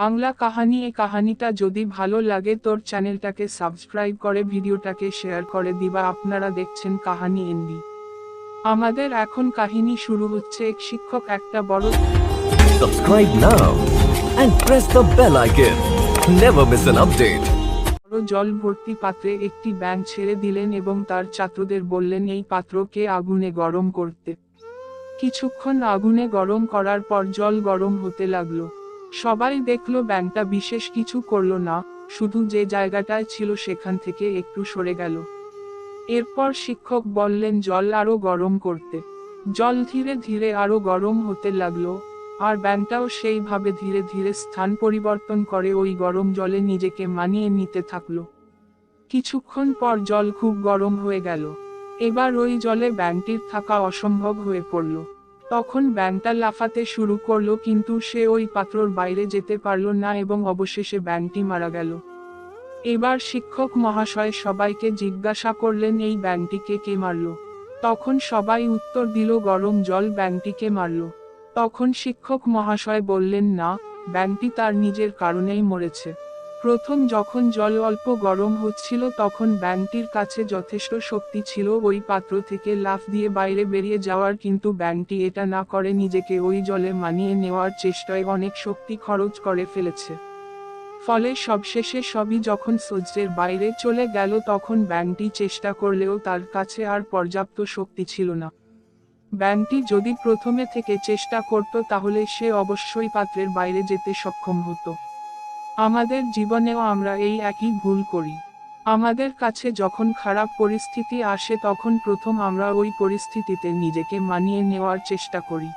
বাংলা কাহানি এ কাহানিটা যদি ভালো লাগে তোর চ্যানেলটাকে সাবস্ক্রাইব করে ভিডিওটাকে শেয়ার করে দিবা আপনারা দেখছেন কাহানি এনবি আমাদের এখন কাহিনী শুরু হচ্ছে এক শিক্ষক একটা বড় Subscribe now and press the bell icon. Never miss an update. বড় জল ভর্তি পাত্রে একটি ব্যাঙ ছেড়ে দিলেন এবং তার ছাত্রদের বললেন এই পাত্রকে আগুনে গরম করতে কিছুক্ষণ আগুনে গরম করার পর জল গরম হতে লাগল সবাই দেখল ব্যাঙটা বিশেষ কিছু করল না, শুধু যে জায়গাটায় ছিল সেখান থেকে একটু সরে গেল। এরপর শিক্ষক বললেন, জল আরও গরম করতে। জল ধীরে ধীরে আরও গরম হতে লাগল, আর ব্যাংকটাও সেইভাবে ধীরে ধীরে স্থান পরিবর্তন করে ওই গরম জলে নিজেকে মানিয়ে নিতে থাকল। কিছুক্ষণ পর জল খুব গরম হয়ে গেল। এবার ওই জলে ব্যাংকটির থাকা অসম্ভব হয়ে পড়ল। তখন ব্যাংকটা লাফাতে শুরু করল কিন্তু সে ওই পাত্রর বাইরে যেতে পারল না এবং অবশেষে ব্যাংকটি মারা গেল। এবার শিক্ষক মহাশয় সবাইকে জিজ্ঞাসা করলেন, এই ব্যাংকটিকে কে মারল? তখন সবাই উত্তর দিল, গরম জল ব্যাংকটিকে মারল। তখন শিক্ষক মহাশয় বললেন, না, ব্যাংকটি তার নিজের কারণেই মরেছে। প্রথম যখন জল অল্প গরম হচ্ছিল তখন ব্যাংকটির কাছে যথেষ্ট শক্তি ছিল ওই পাত্র থেকে লাফ দিয়ে বাইরে বেরিয়ে যাওয়ার, কিন্তু ব্যাংকটি এটা না করে নিজেকে ওই জলে মানিয়ে নেওয়ার চেষ্টায় অনেক শক্তি খরচ করে ফেলেছে। ফলে সবশেষে সবই যখন সূর্যের বাইরে চলে গেল তখন ব্যাংকটি চেষ্টা করলেও তার কাছে আর পর্যাপ্ত শক্তি ছিল না। ব্যাংকটি যদি প্রথমে থেকে চেষ্টা করত তাহলে সে অবশ্যই পাত্রের বাইরে যেতে সক্ষম হতো। আমাদের জীবনেও আমরা এই একই ভুল করি। আমাদের কাছে যখন খারাপ পরিস্থিতি আসে তখন প্রথম আমরা ওই পরিস্থিতিতে নিজেকে মানিয়ে নেওয়ার চেষ্টা করি।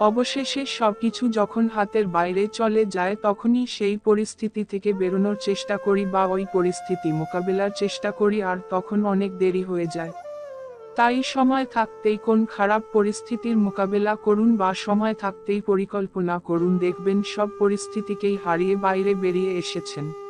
অবশেষে সবকিছু যখন হাতের বাইরে চলে যায় তখনই সেই পরিস্থিতি থেকে বেরোনোর চেষ্টা করি বা ওই পরিস্থিতি মোকাবিলার চেষ্টা করি আর তখন অনেক দেরি হয়ে যায়। তাই সময় থাকতেই কোন খারাপ পরিস্থিতির মোকাবেলা করুন বা সময় থাকতেই পরিকল্পনা করুন, দেখবেন সব পরিস্থিতিকেই হারিয়ে বাইরে বেরিয়ে এসেছেন।